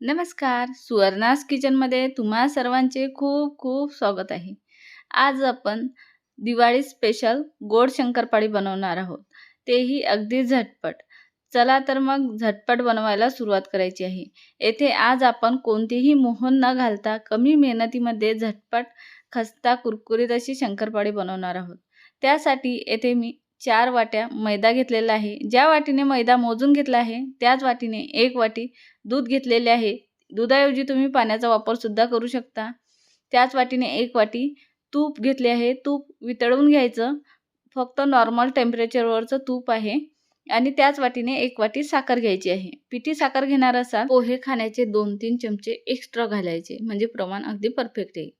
नमस्कार. सुवर्णास किचनमध्ये तुम्हा सर्वांचे खूप खूप स्वागत आहे. आज आपण दिवाळी स्पेशल गोड शंकरपाळी बनवणार आहोत. तेही अगदी झटपट. चला तर मग झटपट बनवायला सुरुवात करायची आहे. येथे आज आपण कोणतीही मोहन न घालता कमी मेहनतीमध्ये झटपट खस्ता कुरकुरीत अशी शंकरपाळी बनवणार आहोत. त्यासाठी येथे मी चार वाट्या मैदा घेतलेला आहे. ज्या वाटीने मैदा मोजून घेतला आहे त्याच वाटीने एक वाटी दूध घेतलेले आहे. दुधाऐवजी तुम्ही पाण्याचा वापरसुद्धा करू शकता. त्याच वाटीने एक वाटी तूप घेतले आहे. तूप वितळवून घ्यायचं. फक्त नॉर्मल टेम्परेचरवरचं तूप आहे. आणि त्याच वाटीने एक वाटी साखर घ्यायची आहे. पिठी साखर घेणार असाल पोहे खाण्याचे दोन तीन चमचे एक्स्ट्रा घालायचे. म्हणजे प्रमाण अगदी परफेक्ट येईल.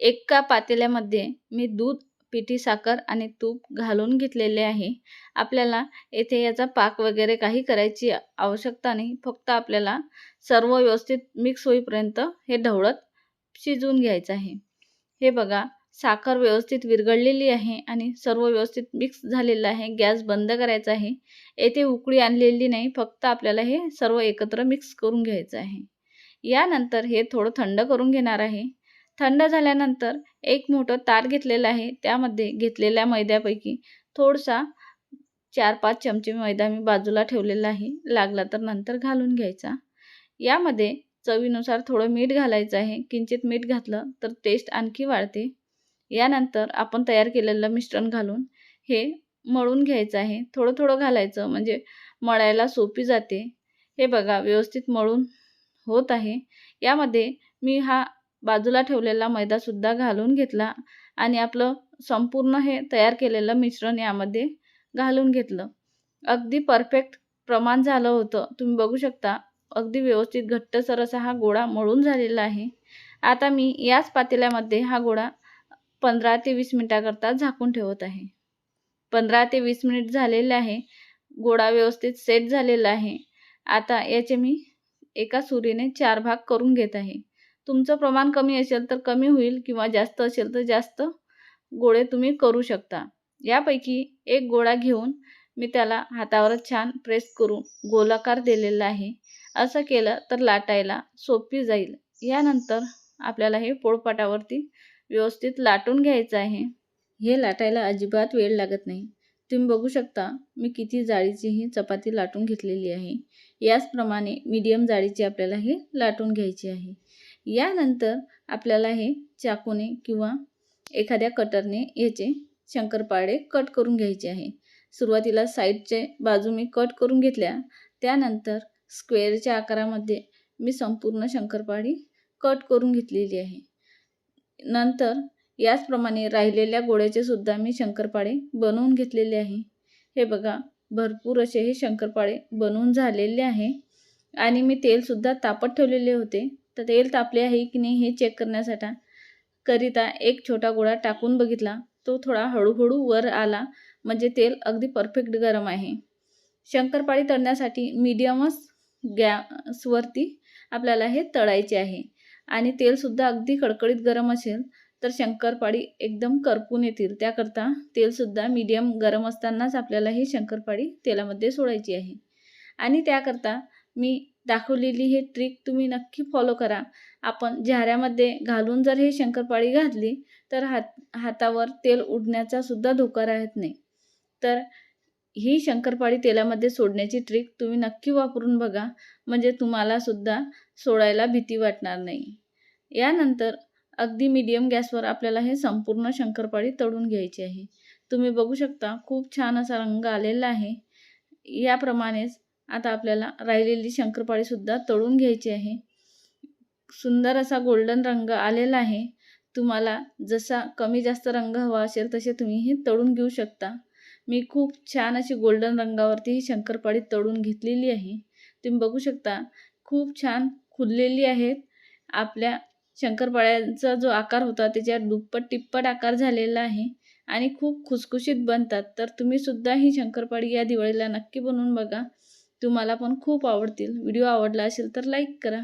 एका पातेल्यामध्ये मी दूध पिठी साखर आणि तूप घालून घेतलेले आहे. आपल्याला येथे याचा पाक वगैरे काही करायची आवश्यकता नाही. फक्त आपल्याला सर्व व्यवस्थित मिक्स होईपर्यंत हे ढवळत शिजवून घ्यायचं आहे. हे बघा साखर व्यवस्थित विरघळलेली आहे आणि सर्व व्यवस्थित मिक्स झालेलं आहे. गॅस बंद करायचा आहे. येथे उकळी आणलेली नाही. फक्त आपल्याला हे सर्व एकत्र मिक्स करून घ्यायचं आहे. यानंतर हे थोडं थंड करून घेणार आहे. थंड झाल्यानंतर एक मोठं ताट घेतलेलं आहे. त्यामध्ये घेतलेल्या मैद्यापैकी थोडसा चार पाच चमचे मैदा मी बाजूला ठेवलेला आहे. लागला तर नंतर घालून घ्यायचा. यामध्ये चवीनुसार थोडं मीठ घालायचं आहे. किंचित मीठ घातलं तर टेस्ट आणखी वाढते. यानंतर आपण तयार केलेलं मिश्रण घालून हे मळून घ्यायचं आहे. थोडं थोडं घालायचं म्हणजे मळायला सोपी जाते. हे बघा व्यवस्थित मळून होत आहे. यामध्ये मी हा बाजूला ठेवलेला मैदासुद्धा घालून घेतला आणि आपलं संपूर्ण हे तयार केलेलं मिश्रण यामध्ये घालून घेतलं. अगदी परफेक्ट प्रमाण झालं होतं. तुम्ही बघू शकता अगदी व्यवस्थित घट्टसर असा हा गोळा मळून झालेला आहे. आता मी याच पातेल्यामध्ये हा गोळा पंधरा ते वीस मिनटाकरता झाकून ठेवत आहे. पंधरा ते वीस मिनिट झालेले आहे. गोळा व्यवस्थित सेट झालेला आहे. आता याचे मी एका सुरीने चार भाग करून घेत आहे. तुमचं प्रमाण कमी असेल तर कमी होईल किंवा जास्त असेल तर जास्त गोळे तुम्ही करू शकता. यापैकी एक गोळा घेऊन मी त्याला हातावर छान प्रेस करून गोलाकार दिलेला आहे. असं केलं तर लाटायला सोपी जाईल. यानंतर आपल्याला हे पोळपाटावरती व्यवस्थित लाटून घ्यायचं आहे. हे लाटायला अजिबात वेळ लागत नाही. तुम्ही बघू शकता मी किती जाळीची ही चपाती लाटून घेतलेली आहे. याचप्रमाणे मीडियम जाळीची आपल्याला ही लाटून घ्यायची आहे. यानंतर आपल्याला हे चाकूने किंवा एखाद्या कटरने याचे शंकरपाळे कट करून घ्यायचे आहे. सुरुवातीला साईडचे बाजू मी कट करून घेतल्या त्यानंतर स्क्वेअरच्या आकारामध्ये मी संपूर्ण शंकरपाळी कट करून घेतलेली आहे. नंतर याचप्रमाणे राहिलेल्या गोळ्याचे सुद्धा मी शंकरपाळे बनवून घेतलेले आहे. हे बघा भरपूर असे हे शंकरपाळे बनवून झालेले आहे. आणि मी तेलसुद्धा तापत ठेवलेले होते. तर तेल तापले आहे की नाही हे चेक करण्यासाठी. करिता एक छोटा गोळा टाकून बघितला. तो थोडा हळूहळू वर आला. म्हणजे तेल अगदी परफेक्ट गरम आहे. शंकरपाळी तळण्यासाठी मीडियमच गॅसवरती आपल्याला हे तळायचे आहे. आणि तेलसुद्धा अगदी कडकडीत गरम असेल तर शंकरपाळी एकदम करपून येतील. त्याकरता तेलसुद्धा मीडियम गरम असतानाच आपल्याला ही शंकरपाळी तेलामध्ये सोडायची आहे. आणि त्याकरता मी दाखवलेली हे ट्रिक तुम्ही नक्की फॉलो करा. आपण झाऱ्यामध्ये घालून जर हे शंकरपाळी घातली तर हात हातावर तेल उडण्याचा सुद्धा धोका राहत नाही. तर ही शंकरपाळी तेलामध्ये सोडण्याची ट्रिक तुम्ही नक्की वापरून बघा. म्हणजे तुम्हाला सुद्धा सोडायला भीती वाटणार नाही. यानंतर अगदी मीडियम गॅसवर आपल्याला हे संपूर्ण शंकरपाळी तळून घ्यायची आहे. तुम्ही बघू शकता खूप छान असा रंग आलेला आहे. याप्रमाणेच आता आपल्याला राहिलेली शंकरपाळीसुद्धा तळून घ्यायची आहे. सुंदर असा गोल्डन रंग आलेला आहे. तुम्हाला जसा कमी जास्त रंग हवा असेल तसे तुम्ही हे तळून घेऊ शकता. मी खूप छान अशी गोल्डन रंगावरती ही शंकरपाळी तळून घेतलेली आहे. तुम्ही बघू शकता खूप छान खुललेली आहेत. आपल्या शंकरपाळ्यांचा जो आकार होता त्याच्यात दुप्पट टिप्पट आकार झालेला आहे आणि खूप खुसखुशीत बनतात. तर तुम्हीसुद्धा ही शंकरपाळी या दिवाळीला नक्की बनवून बघा. तुम्हाला पण खूप आवडतील. व्हिडिओ आवडला असेल तर लाईक करा.